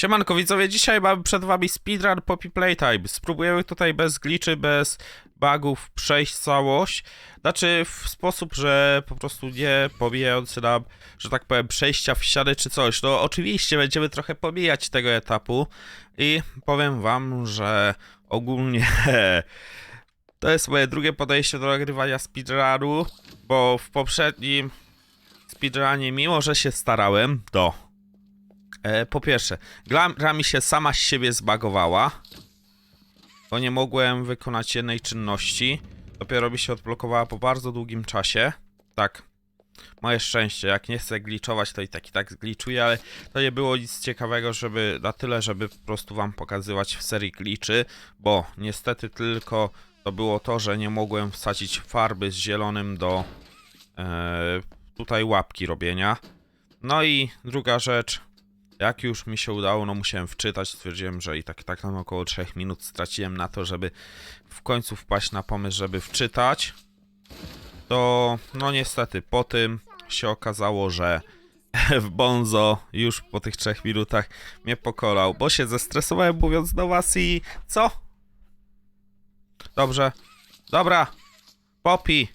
Siemanko widzowie, dzisiaj mamy przed wami speedrun Poppy Playtime. Spróbujemy tutaj bez glitchy, bez bugów przejść całość. Znaczy w sposób, że po prostu nie pomijający nam, że tak powiem, przejścia w ściany czy coś. No oczywiście będziemy trochę pomijać tego etapu i powiem wam, że ogólnie to jest moje drugie podejście do nagrywania speedrunu, bo w poprzednim speedrunie, mimo że się starałem, do E, po pierwsze, gra, mi się sama z siebie zbagowała, bo nie mogłem wykonać jednej czynności. Dopiero mi się odblokowała po bardzo długim czasie. Tak, moje szczęście, jak nie chcę gliczować, to i tak i tak zgliczuję, ale to nie było nic ciekawego, żeby na tyle, żeby po prostu wam pokazywać w serii glitchy, bo niestety tylko to było to, że nie mogłem wsadzić farby z zielonym do e, tutaj łapki robienia. No i druga rzecz, jak już mi się udało, no musiałem wczytać, stwierdziłem, że i tak, tak tam około 3 minut straciłem na to, żeby w końcu wpaść na pomysł, żeby wczytać. To, no niestety, po tym się okazało, że w Bonzo już po tych 3 minutach mnie pokolał, bo się zestresowałem mówiąc do was i co? Dobrze. Dobra. Popi.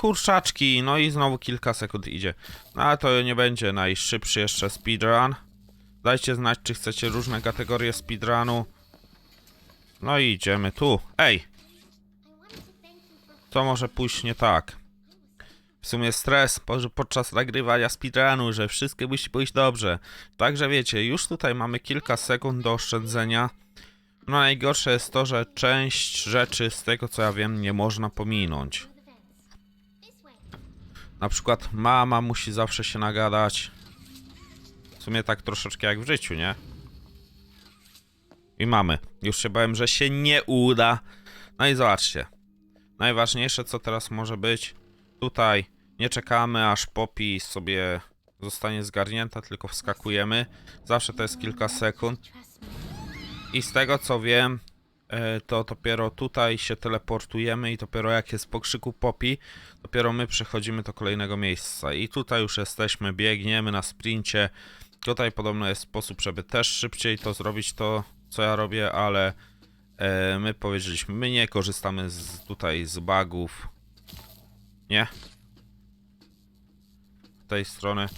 Kurczaczki, no i znowu kilka sekund idzie. No ale to nie będzie najszybszy jeszcze speedrun. Dajcie znać, czy chcecie różne kategorie speedrunu. No i idziemy tu. Ej! Co może pójść nie tak? W sumie stres po- podczas nagrywania speedrunu, że wszystko musi pójść dobrze. Także wiecie, już tutaj mamy kilka sekund do oszczędzenia. No najgorsze jest to, że część rzeczy z tego co ja wiem nie można pominąć. Na przykład mama musi zawsze się nagadać. W sumie tak troszeczkę jak w życiu, nie? I mamy. Już się bałem, że się nie uda. No i zobaczcie. Najważniejsze co teraz może być. Tutaj nie czekamy aż Poppy sobie zostanie zgarnięta, tylko wskakujemy. Zawsze to jest kilka sekund. I z tego co wiem, to dopiero tutaj się teleportujemy i dopiero jak jest po krzyku Poppy, dopiero my przechodzimy do kolejnego miejsca. I tutaj już jesteśmy, biegniemy na sprincie. Tutaj podobno jest sposób, żeby też szybciej to zrobić, to co ja robię, ale e, my powiedzieliśmy, my nie korzystamy z, tutaj z bugów. Nie. Z tej strony.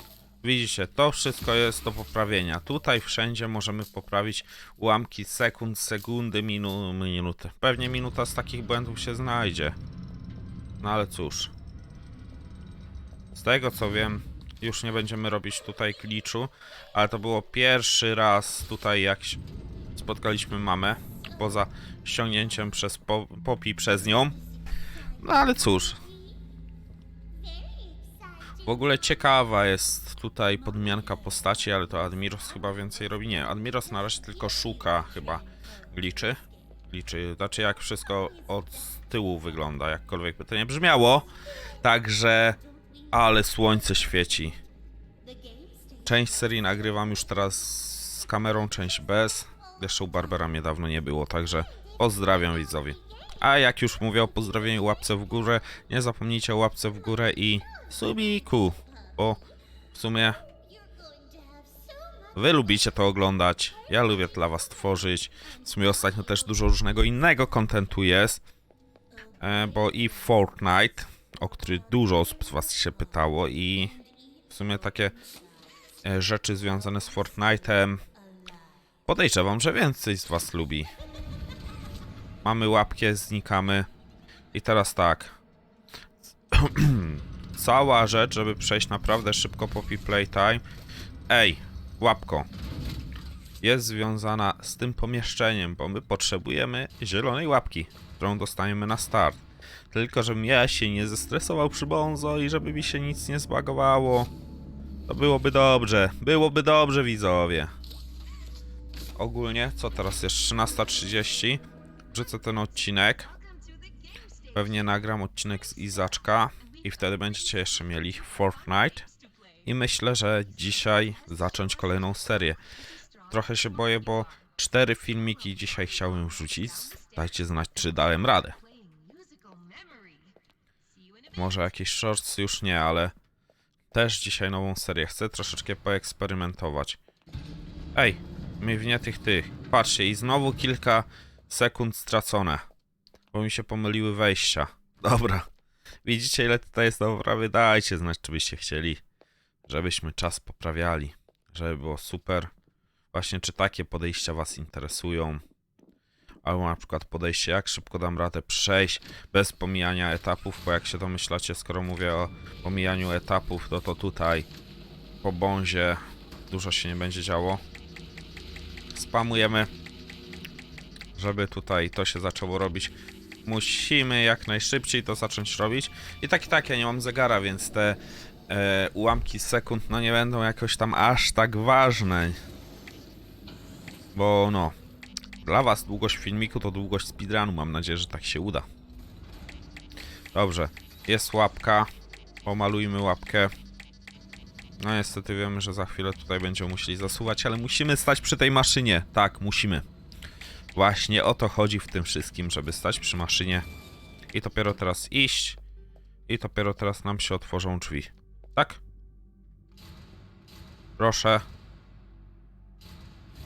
Widzicie, to wszystko jest do poprawienia. Tutaj wszędzie możemy poprawić ułamki sekund, sekundy, minu, minuty. Pewnie minuta z takich błędów się znajdzie. No ale cóż. Z tego co wiem, już nie będziemy robić tutaj kliczu, ale to było pierwszy raz tutaj jak spotkaliśmy mamę, poza ściągnięciem przez po, Popi przez nią. No ale cóż. W ogóle ciekawa jest tutaj podmianka postaci, ale to Admiros chyba więcej robi. Nie, Admiros na razie tylko szuka chyba gliczy. Gliczy, znaczy jak wszystko od tyłu wygląda, jakkolwiek by to nie brzmiało. Także, ale słońce świeci. Część serii nagrywam już teraz z kamerą, część bez. Jeszcze u Barbera mnie dawno nie było, także pozdrawiam widzowie. A jak już mówię o pozdrowieniu łapce w górę, nie zapomnijcie o łapce w górę i subiku, bo w sumie wy lubicie to oglądać, ja lubię dla was tworzyć. W sumie ostatnio też dużo różnego innego kontentu jest, e, bo i Fortnite, o który dużo osób z was się pytało i w sumie takie e, rzeczy związane z Fortnite'em podejrzewam, że więcej z was lubi. Mamy łapkę, znikamy. I teraz tak. Cała rzecz, żeby przejść naprawdę szybko po Playtime. Ej, łapko. Jest związana z tym pomieszczeniem, bo my potrzebujemy zielonej łapki, którą dostaniemy na start. Tylko, żebym ja się nie zestresował przy Bonzo i żeby mi się nic nie zbagowało. To byłoby dobrze. Byłoby dobrze, widzowie. Ogólnie, co teraz jest? 13.30 wrzucę ten odcinek. Pewnie nagram odcinek z Izaczka i wtedy będziecie jeszcze mieli Fortnite. I myślę, że dzisiaj zacząć kolejną serię. Trochę się boję, bo cztery filmiki dzisiaj chciałem wrzucić. Dajcie znać, czy dałem radę. Może jakieś shorts już nie, ale też dzisiaj nową serię. Chcę troszeczkę poeksperymentować. Ej, nie tych tych. Patrzcie, i znowu kilka sekund stracone. Bo mi się pomyliły wejścia. Dobra. Widzicie, ile tutaj jest do poprawy? Dajcie znać, czy byście chcieli, żebyśmy czas poprawiali. Żeby było super. Właśnie, czy takie podejścia Was interesują? Albo na przykład podejście, jak szybko dam radę przejść bez pomijania etapów, bo jak się domyślacie, skoro mówię o pomijaniu etapów, no to tutaj po bązie dużo się nie będzie działo. Spamujemy, żeby tutaj to się zaczęło robić. Musimy jak najszybciej to zacząć robić. I tak i tak, ja nie mam zegara, więc te e, ułamki sekund no nie będą jakoś tam aż tak ważne. Bo no, dla was długość filmiku to długość speedrunu. Mam nadzieję, że tak się uda. Dobrze, jest łapka. Pomalujmy łapkę. No niestety wiemy, że za chwilę tutaj będziemy musieli zasuwać, ale musimy stać przy tej maszynie. Tak, musimy. Właśnie o to chodzi w tym wszystkim, żeby stać przy maszynie i dopiero teraz iść i dopiero teraz nam się otworzą drzwi. Tak? Proszę.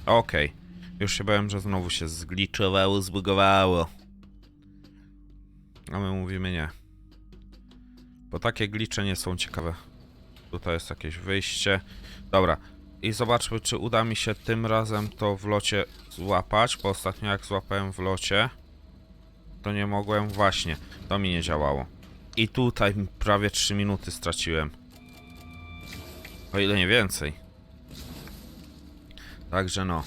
Okej. Już się bałem, że znowu się zgliczowało, zbugowało. A my mówimy nie. Bo takie glicze nie są ciekawe. Tutaj jest jakieś wyjście. Dobra. I zobaczmy, czy uda mi się tym razem to w locie złapać, bo ostatnio jak złapałem w locie, to nie mogłem. Właśnie, to mi nie działało. I tutaj prawie 3 minuty straciłem. O ile nie więcej. Także no.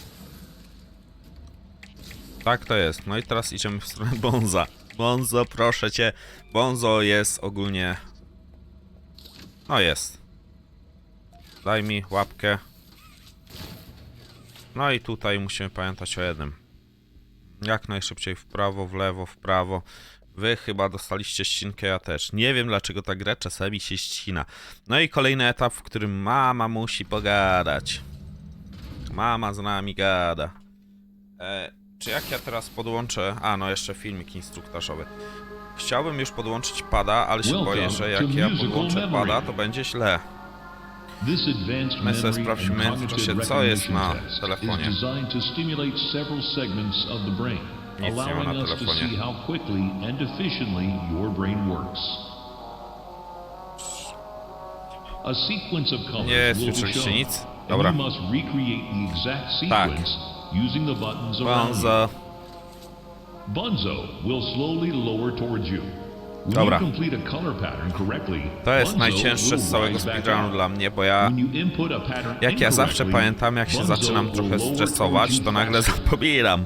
Tak to jest. No i teraz idziemy w stronę Bonza. Bonzo, proszę cię. Bonzo jest ogólnie... No jest. Daj mi łapkę. No i tutaj musimy pamiętać o jednym. Jak najszybciej w prawo, w lewo, w prawo. Wy chyba dostaliście ścinkę, ja też. Nie wiem dlaczego ta gra czasami się ścina. No i kolejny etap, w którym mama musi pogadać. Mama z nami gada. E, czy jak ja teraz podłączę... A, no jeszcze filmik instruktażowy. Chciałbym już podłączyć pada, ale się boję, że jak ja podłączę pada, to będzie źle. This advanced czy co jest na telefonie? Is designed to stimulate several segments of the brain, allowing us to see how quickly and efficiently your brain works. A sequence of colors will be shown. Nic. You must recreate the exact sequence using the buttons around you. Bunzo will slowly lower towards you. Dobra. To jest najcięższe z całego speedrunu dla mnie, bo ja... Jak ja zawsze pamiętam, jak się zaczynam trochę stresować, to nagle zapominam.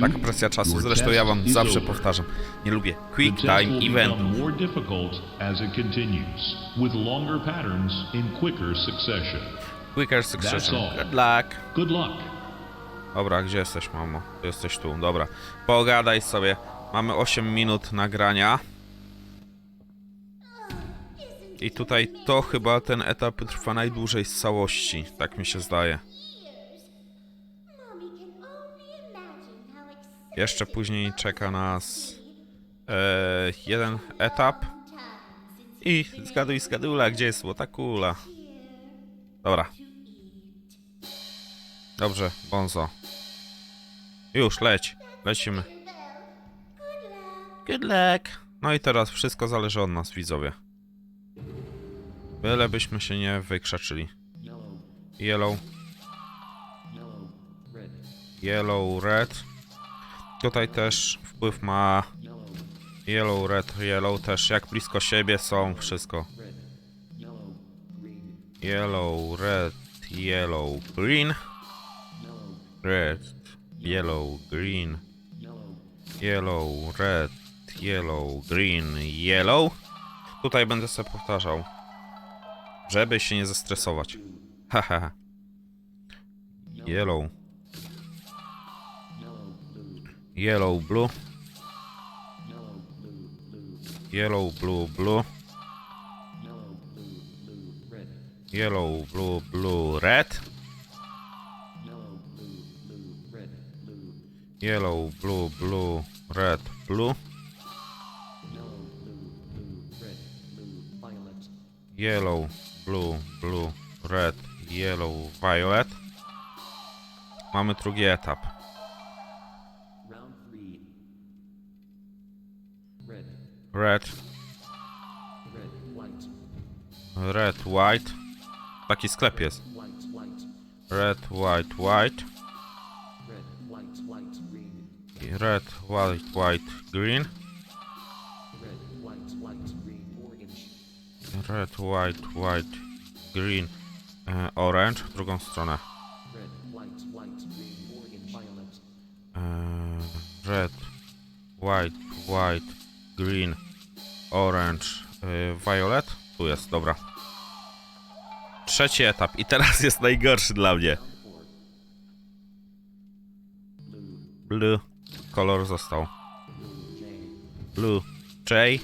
Taka presja czasu, zresztą ja wam zawsze powtarzam. Nie lubię quick time event. quicker succession. Good luck. Good luck. Dobra, gdzie jesteś, mamo? Jesteś tu, dobra. Pogadaj sobie. Mamy 8 minut nagrania. I tutaj to chyba ten etap trwa najdłużej z całości, tak mi się zdaje. Jeszcze później czeka nas e, jeden etap. I zgaduj, zgadula, gdzie jest złota kula? Dobra. Dobrze, Bonzo. Już, leć. Lecimy. Good luck. No i teraz wszystko zależy od nas, widzowie. Byle byśmy się nie wykrzaczyli. Yellow. Yellow, red. Tutaj też wpływ ma yellow, red, yellow też. Jak blisko siebie są, wszystko. Yellow, red, yellow, green. Red, yellow, green. Yellow, red, yellow, green, yellow. Tutaj będę sobie powtarzał. Żeby się nie zestresować. Haha. Yellow. Yellow, blue. Yellow, blue, blue. Yellow, blue, blue, red. Yellow, blue, blue, red, blue. Yellow, blue, blue, red, yellow, violet. Mamy drugi etap. Red, Red, red, white, red, white. Taki sklep jest. white, white, Red, white, white. red, white, white, green, Red, white, white, green, e, orange. W drugą stronę. red, white, white, green, orange, violet, E, red, white, white, green, orange, e, violet. Tu jest, dobra. Trzeci etap i teraz jest najgorszy dla mnie. Blue. Kolor został. blue, J,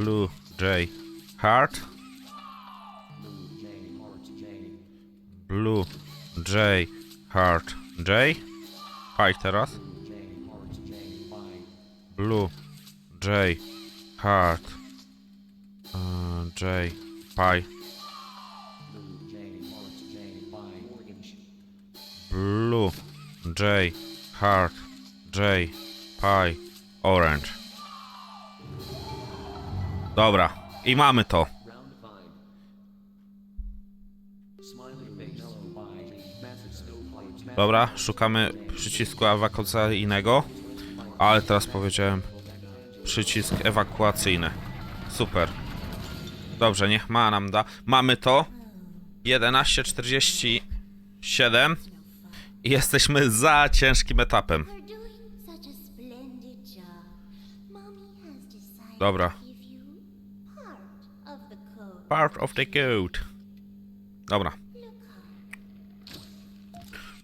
Blue, J, blue, J, heart, blue, J, heart, blue, J, heart, J, blue, J, heart, J. Pi teraz. blue, J, heart, J, Blue, J, heart, e, J, Pi. blue, J, heart, J, by, orange, Dobra, i mamy to. Dobra, szukamy przycisku ewakuacyjnego, ale teraz powiedziałem przycisk ewakuacyjny. Super. Dobrze, niech ma nam da. Mamy to. 11.47 i jesteśmy za ciężkim etapem. You're Part of the code. Dobra,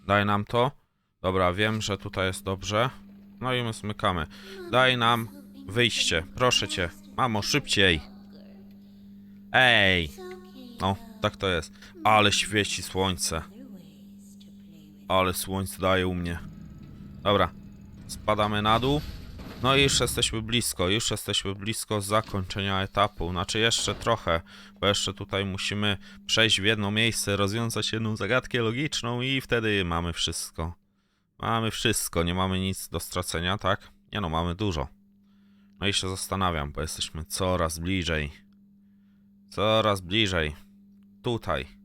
daj nam to. Dobra, wiem, że tutaj jest dobrze. No i my smykamy. Daj nam wyjście, proszę cię. Mamo, szybciej. Ej. No, tak to jest. Ale świeci słońce. Ale słońce daje u mnie. Dobra, spadamy na dół. No i już jesteśmy blisko, już jesteśmy blisko zakończenia etapu. Znaczy jeszcze trochę, bo jeszcze tutaj musimy przejść w jedno miejsce, rozwiązać jedną zagadkę logiczną i wtedy mamy wszystko. Mamy wszystko, nie mamy nic do stracenia, tak? Nie no, mamy dużo. No i się zastanawiam, bo jesteśmy coraz bliżej. Coraz bliżej. Tutaj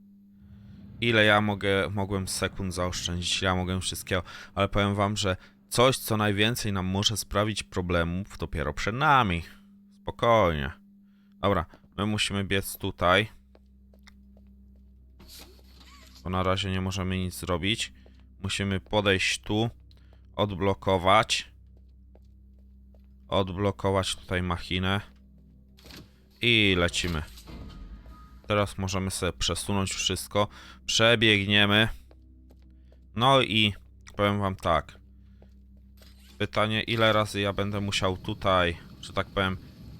ile ja mogę, mogłem sekund zaoszczędzić, ja mogłem wszystkiego, ale powiem wam, że coś, co najwięcej nam może sprawić problemów, dopiero przed nami. Spokojnie. Dobra, my musimy biec tutaj. Bo na razie nie możemy nic zrobić. Musimy podejść tu, odblokować. Odblokować tutaj machinę. I lecimy. Teraz możemy sobie przesunąć wszystko. Przebiegniemy. No i powiem wam tak. Pytanie, ile razy ja będę musiał tutaj, że tak powiem,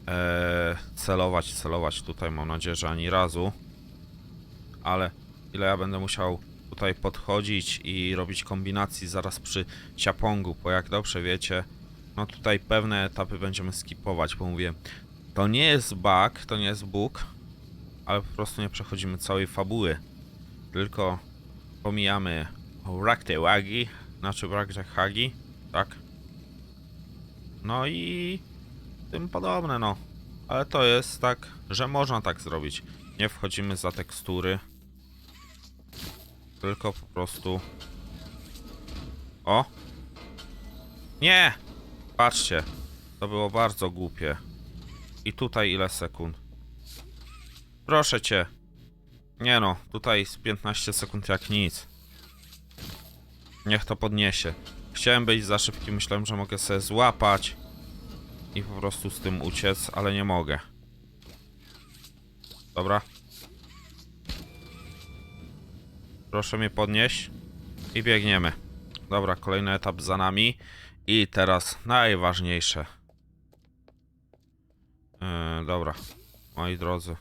e, celować, celować tutaj. Mam nadzieję, że ani razu. Ale ile ja będę musiał tutaj podchodzić i robić kombinacji zaraz przy ciapongu, bo jak dobrze wiecie, no tutaj pewne etapy będziemy skipować, bo mówię, to nie jest bug, to nie jest bóg, ale po prostu nie przechodzimy całej fabuły, tylko pomijamy Rakte Wagi, znaczy Rakte Hagi, tak? No i tym podobne, no. Ale to jest tak, że można tak zrobić. Nie wchodzimy za tekstury, tylko po prostu... O! Nie! Patrzcie, to było bardzo głupie. I tutaj ile sekund? Proszę cię. Nie no, tutaj z 15 sekund jak nic. Niech to podniesie. Chciałem być za szybki, myślałem, że mogę sobie złapać i po prostu z tym uciec, ale nie mogę. Dobra. Proszę mnie podnieść i biegniemy. Dobra, kolejny etap za nami. I teraz najważniejsze. Yy, dobra, moi drodzy.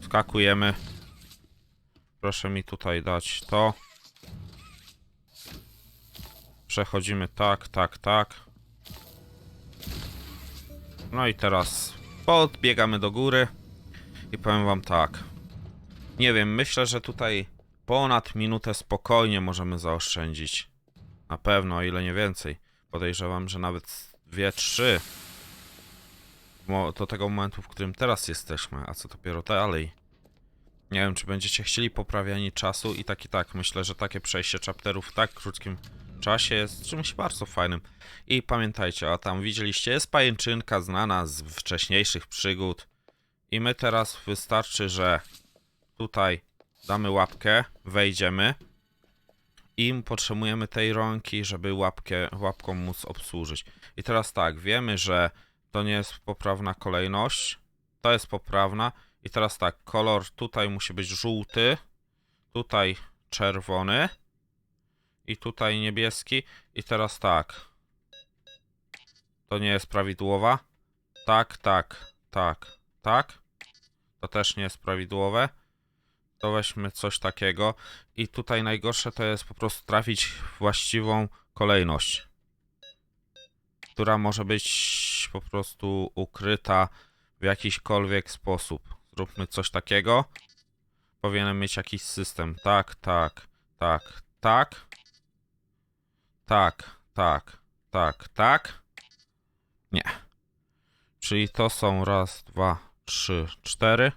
Skakujemy. Proszę mi tutaj dać to. Przechodzimy tak, tak, tak. No i teraz podbiegamy do góry. I powiem wam tak. Nie wiem, myślę, że tutaj ponad minutę spokojnie możemy zaoszczędzić. Na pewno, o ile nie więcej. Podejrzewam, że nawet dwie, trzy. Mo- Do tego momentu, w którym teraz jesteśmy, a co dopiero dalej. Nie wiem, czy będziecie chcieli poprawianie czasu i tak i tak. Myślę, że takie przejście chapterów w tak krótkim czasie jest czymś bardzo fajnym. I pamiętajcie, a tam widzieliście, jest pajęczynka znana z wcześniejszych przygód. I my teraz wystarczy, że tutaj damy łapkę, wejdziemy i potrzebujemy tej rąki, żeby łapkę, łapką móc obsłużyć. I teraz tak, wiemy, że to nie jest poprawna kolejność, to jest poprawna. I teraz tak, kolor tutaj musi być żółty, tutaj czerwony i tutaj niebieski. I teraz tak, to nie jest prawidłowa. Tak, tak, tak, tak. To też nie jest prawidłowe. To weźmy coś takiego. I tutaj najgorsze to jest po prostu trafić właściwą kolejność. Która może być po prostu ukryta w jakiśkolwiek sposób. Zróbmy coś takiego. Powinienem mieć jakiś system. Tak, tak, tak, tak. Tak, tak, tak, tak. Nie. Czyli to są raz, dwa, trzy, cztery.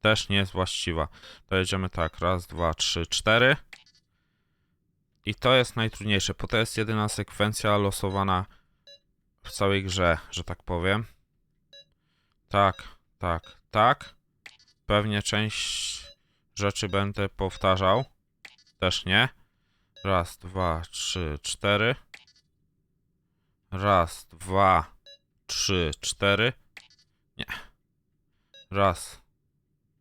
Też nie jest właściwa. To jedziemy tak, raz, dwa, trzy, cztery. I to jest najtrudniejsze, bo to jest jedyna sekwencja losowana w całej grze, że tak powiem. Tak, tak, tak. Pewnie część rzeczy będę powtarzał. Też nie. Raz, dwa, trzy, cztery. Raz, dwa, trzy, cztery. Nie. Raz,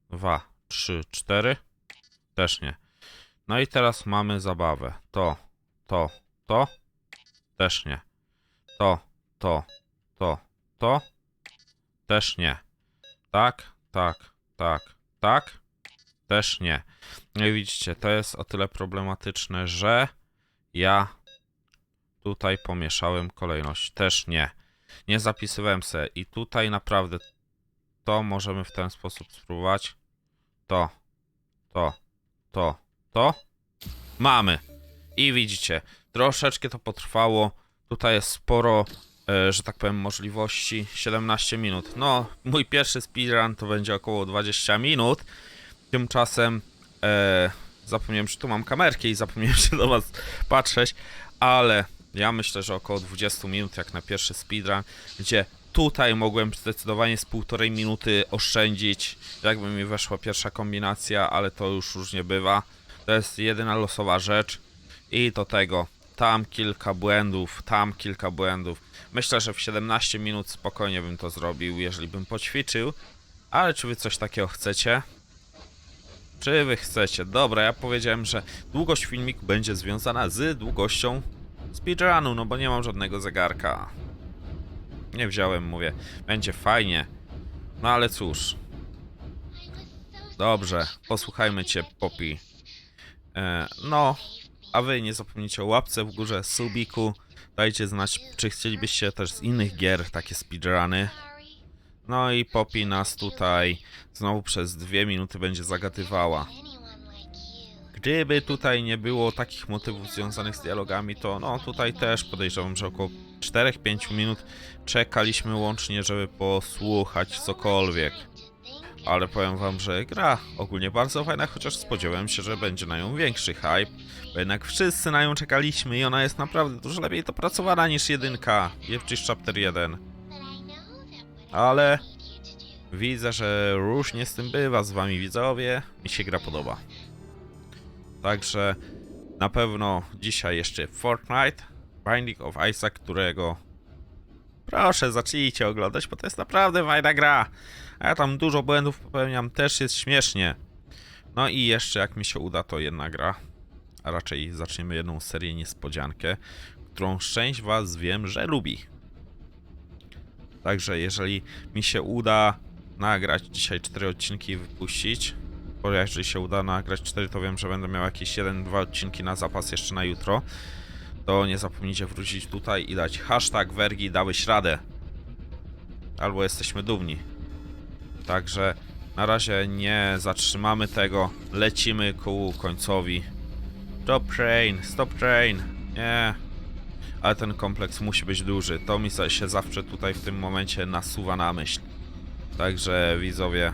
dwa, trzy, cztery. Też nie. No i teraz mamy zabawę. To, to, to. Też nie. To, to, to, to. Też nie. Tak, tak, tak, tak. Też nie. No widzicie, to jest o tyle problematyczne, że ja tutaj pomieszałem kolejność. Też nie. Nie zapisywałem se i tutaj naprawdę to możemy w ten sposób spróbować. To, to, to, to. Mamy. I widzicie, troszeczkę to potrwało. Tutaj jest sporo, że tak powiem, możliwości. 17 minut. No, mój pierwszy speedrun to będzie około 20 minut. Tymczasem e, zapomniałem, że tu mam kamerkę i zapomniałem się do was patrzeć, ale ja myślę, że około 20 minut jak na pierwszy speedrun, gdzie tutaj mogłem zdecydowanie z półtorej minuty oszczędzić, jakby mi weszła pierwsza kombinacja, ale to już różnie bywa. To jest jedyna losowa rzecz i do tego tam kilka błędów, tam kilka błędów. Myślę, że w 17 minut spokojnie bym to zrobił, jeżeli bym poćwiczył, ale czy wy coś takiego chcecie? Czy wy chcecie? Dobra, ja powiedziałem, że długość filmiku będzie związana z długością speedrunu, no bo nie mam żadnego zegarka. Nie wziąłem, mówię. Będzie fajnie. No ale cóż. Dobrze, posłuchajmy cię, Poppy. E, no, a wy nie zapomnijcie o łapce w górze, subiku. Dajcie znać, czy chcielibyście też z innych gier takie speedruny. No i Poppy nas tutaj znowu przez dwie minuty będzie zagadywała. Gdyby tutaj nie było takich motywów związanych z dialogami, to no tutaj też podejrzewam, że około 4-5 minut czekaliśmy łącznie, żeby posłuchać cokolwiek. Ale powiem wam, że gra ogólnie bardzo fajna, chociaż spodziewałem się, że będzie na nią większy hype. Bo jednak wszyscy na nią czekaliśmy i ona jest naprawdę dużo lepiej dopracowana niż jedynka. Jewczysz Chapter 1. Ale widzę, że różnie z tym bywa z wami widzowie. Mi się gra podoba. Także na pewno dzisiaj jeszcze Fortnite, Binding of Isaac, którego proszę zacznijcie oglądać, bo to jest naprawdę fajna gra. A ja tam dużo błędów popełniam, też jest śmiesznie. No i jeszcze jak mi się uda, to jedna gra. A raczej zaczniemy jedną serię niespodziankę, którą część was wiem, że lubi. Także jeżeli mi się uda nagrać dzisiaj cztery odcinki i wypuścić, bo jeżeli się uda nagrać 4, to wiem, że będę miał jakieś 1-2 odcinki na zapas jeszcze na jutro. To nie zapomnijcie wrócić tutaj i dać hashtag Wergi dałeś radę. Albo jesteśmy dumni. Także Na razie nie zatrzymamy tego. Lecimy ku końcowi. Stop train, stop train. Nie. Ale ten kompleks musi być duży. To mi się zawsze tutaj w tym momencie nasuwa na myśl. Także widzowie.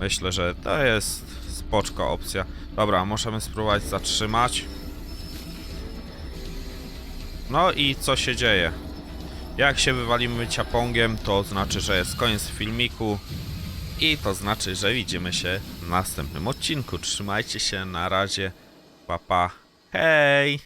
Myślę, że to jest spoczka opcja. Dobra, możemy spróbować zatrzymać. No i co się dzieje? Jak się wywalimy ciapongiem, to znaczy, że jest koniec filmiku. I to znaczy, że widzimy się w następnym odcinku. Trzymajcie się, na razie. Pa, pa. Hej!